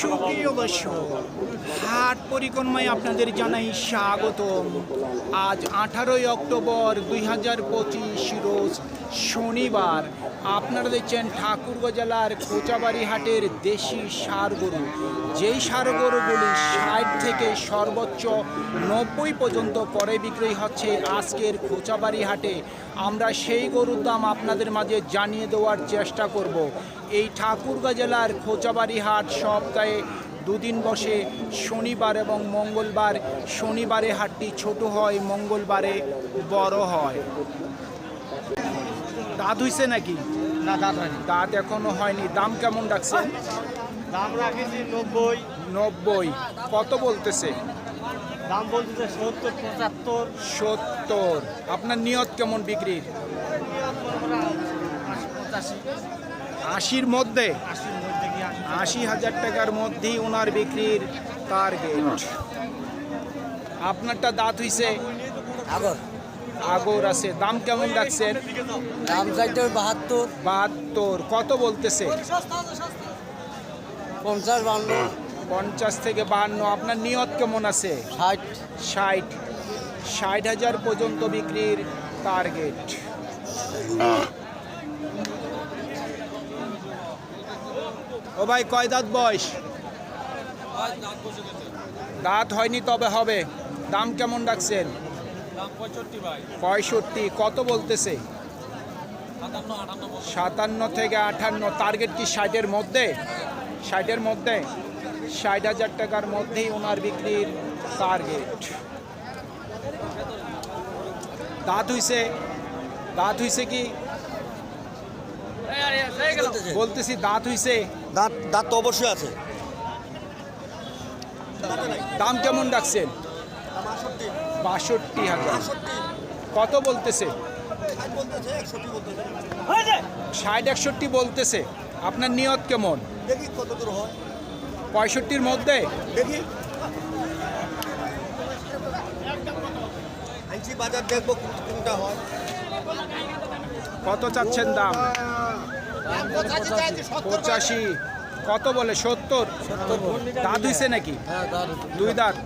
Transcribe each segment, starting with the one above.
সুপ্রিয় দর্শক হাট পরিক্রমায় আপনাদের জানাই স্বাগতম। আজ আঠারোই অক্টোবর দুই হাজার পঁচিশ, রোজ শনিবার। আপনারা দেখছেন ঠাকুরগাঁ জেলার কোচাবাড়ি হাটের দেশি সার গরু। যেই সার গরুগুলি ষাট থেকে সর্বোচ্চ নব্বই পর্যন্ত পরে বিক্রি হচ্ছে আজকের কোচাবাড়ি হাটে। আমরা সেই গরুর দাম আপনাদের মাঝে জানিয়ে দেওয়ার চেষ্টা করব। এই ঠাকুরগাঁ জেলার খোঁচাবাড়ি হাট সপ্তাহে দুদিন বসে, শনিবার এবং মঙ্গলবার। শনিবারে হাটটি ছোট হয়, মঙ্গলবারে বড় হয়। দাঁত হইছে নাকি? না দাম রাখি দাঁত এখনও হয়নি। দাম কেমন রাখছেন দাম রাখেছি নব্বই। নব্বই। কত বলতেছে? দাম বলতেছে সত্তর পঁচাত্তর। সত্তর। আপনার নিয়ত কেমন বিক্রির? আশির মধ্যে? আশি হাজার টাকার মধ্যেই ওনার বিক্রির টার্গেট আপনারটা দাঁত হইছে? আগর। আগর আছে দাম কেমন রাখছেন দাম চাইতে বাহাত্তর। বাহাত্তর কত বলতেছে? পঞ্চাশ বান্ন। পঞ্চাশ থেকে বাহান্ন আপনার নিয়ত কেমন আছে? ষাট। ষাট। ষাট হাজার পর্যন্ত বিক্রির টার্গেট ও ভাই কয় দাঁত বয়স? দাঁত হয়নি তবে হবে। দাম কেমন রাখছেন? পঁয়ষট্টি কত বলতেছে? সাতান্ন থেকে আটান্ন টার্গেট কি ষাটের মধ্যে? ষাটের মধ্যে? ষাট হাজার টাকার মধ্যেই ওনার বিক্রির টার্গেট দাঁত হইছে দাঁত হইছে কি? বলতেছি দাঁত হইছে? দাঁত দাঁত তো অবশ্যই আছে। দাম কেমন রাখছেন? বাষট্টি। হাজার। কত বলতেছে? ষাট একষট্টি বলতেছে। আপনার নিয়ত কেমন? দেখি কত হয়। পঁয়ষট্টির মধ্যে? দেখি। বাজার দেখব কোনটা হয়। কত চাচ্ছেন দাম? পঁচাশি। কত বলে? সত্তর? দাঁত হইছে নাকি? হ্যাঁ দাঁত? দুই দাঁত।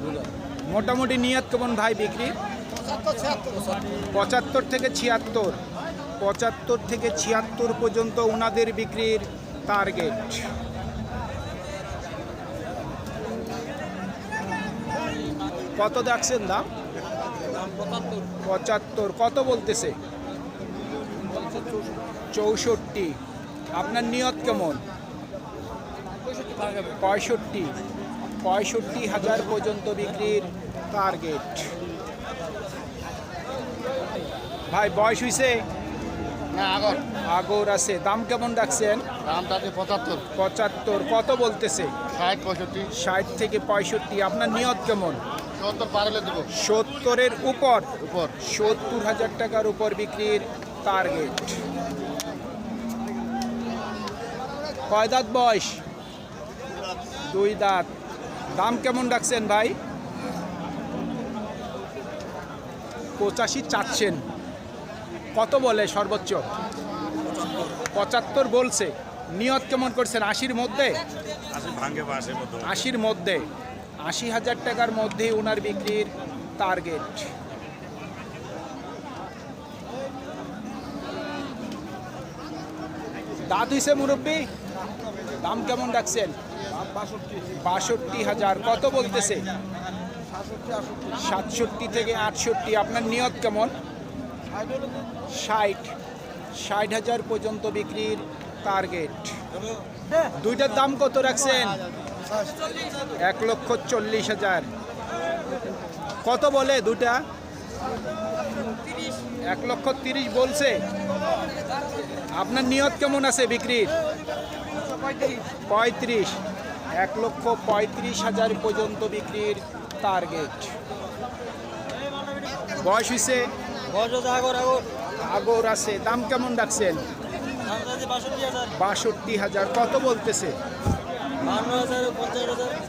মোটামুটি নিয়ত কেমন ভাই বিক্রি? পঁচাত্তর থেকে ছিয়াত্তর। পঁচাত্তর থেকে ছিয়াত্তর পর্যন্ত ওনাদের বিক্রির টার্গেট কত দেখছেন দাম? পঁচাত্তর। কত বলতেছে? চৌষট্টি। আপনার নিয়ত কেমন? পঁয়ষট্টি। পঁয়ষট্টি হাজার পর্যন্ত বিক্রির টার্গেট ভাই বয়স হইছে? না আগর। আগর আছে। দাম কেমন রাখছেন? পঁচাত্তর। পঁচাত্তর। কত বলতেছে? ষাট পঁয়ষট্টি। ষাট থেকে পঁয়ষট্টি। আপনার নিয়ত কেমন? সত্তরের উপর? উপর। সত্তর হাজার টাকার উপর বিক্রির টার্গেট কয় দাঁত বয়স? দুই দাঁত। দাম কেমন ডাকছেন ভাই? পঁচাশি চাচ্ছেন। কত বলে সর্বোচ্চ? পঁচাত্তর বলছে। নিয়ত কেমন করছেন? আশির মধ্যে? আশির মধ্যে। আশি হাজার টাকার মধ্যে ওনার বিক্রির টার্গেট দাঁত হইছে মুরব্বী দাম কেমন রাখছেন? বাষট্টি হাজার। কত বলতেছে? সাতষট্টি থেকে আটষট্টি। আপনার নিয়ত কেমন? ষাট। ষাট হাজার পর্যন্ত বিক্রির টার্গেট দুইটার দাম কত রাখছেন? এক লক্ষ চল্লিশ হাজার। কত বলে দুটা এক লক্ষ তিরিশ বলছে। আপনার নিয়ত কেমন আছে বিক্রির? পঁয়ত্রিশ। এক লক্ষ পঁয়ত্রিশ হাজার পর্যন্ত বিক্রির টার্গেট বয়স হয়েছে আগর আছে। দাম কেমন ডাকছেন বাষট্টি হাজার। কত বলতেছে?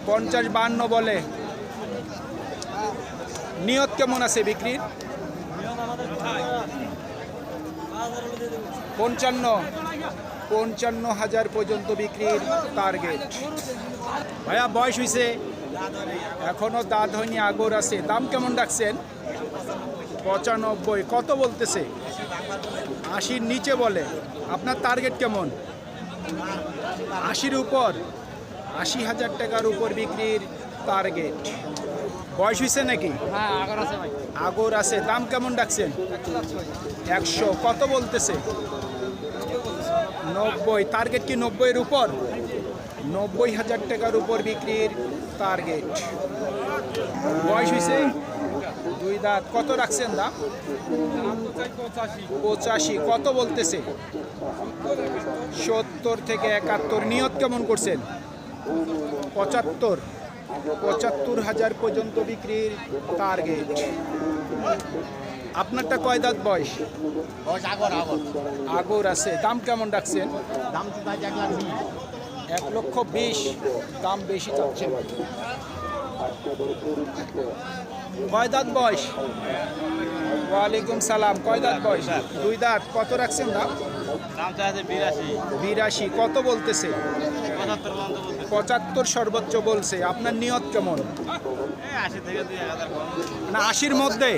পঞ্চাশ বান্ন বলে। নিয়ত কেমন আছে বিক্রির? পঞ্চান্ন। পঞ্চান্ন হাজার পর্যন্ত বিক্রির টার্গেট ভাইয়া বয়স হয়েছে এখনও দাঁত হয়নি আগর আছে। দাম কেমন ডাকছেন পঁচানব্বই। কত বলতেছে? আশির নিচে বলে। আপনার টার্গেট কেমন? আশির উপর। আশি হাজার টাকার উপর বিক্রির টার্গেট বয়স হয়েছে নাকি? হ্যাঁ আগর আছে দাম কেমন ডাকছেন একশো। কত বলতেছে? নব্বই টার্গেট কি নব্বইয়ের উপর? নব্বই হাজার টাকার উপর বিক্রির টার্গেট বয়স হয়েছে দুই দাঁত। কত রাখছেন দাম? পঁচাশি। কত বলতেছে? সত্তর থেকে একাত্তর। নিয়ত কেমন করছেন? পঁচাত্তর। পঁচাত্তর হাজার পর্যন্ত বিক্রির টার্গেট আপনারটা কয় দাঁত বয়স? বয়স আগর আগর। আগর আছে। দাম কেমন রাখছেন? দাম এক লক্ষ বিশ। দাম বেশি চাচ্ছেন কয় দাঁত বয়স? ওয়ালাইকুম সালাম। কয় দাঁত বয়স? দুই দাঁত। কত রাখছেন দাম? দাম বিরাশি। বিরাশি। কত বলতেছে? পঁচাত্তর সর্বোচ্চ বলছে। আপনার নিয়ত কেমন? না আশির মধ্যে?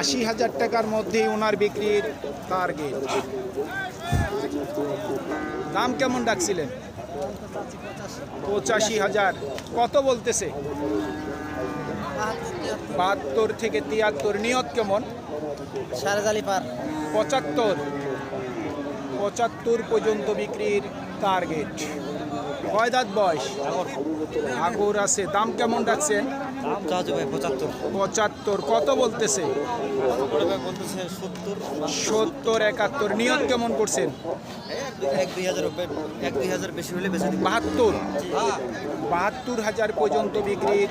আশি হাজার টাকার মধ্যেই ওনার বিক্রির টার্গেট দাম কেমন ডাকছিলেন? পঁচাশি হাজার। কত বলতেছে? বাহাত্তর থেকে তিয়াত্তর। নিয়ত কেমন? সাড়ে পার। পঁচাত্তর। পঁচাত্তর পর্যন্ত বিক্রির টার্গেট কয় দাঁত বয়স? আগর আছে দাম কেমন ভাই পঁচাত্তর। কত বলতেছে? বলতেছে সত্তর একাত্তর নিয়ত কেমন করছেন? বাহাত্তর। বাহাত্তর হাজার পর্যন্ত বিক্রির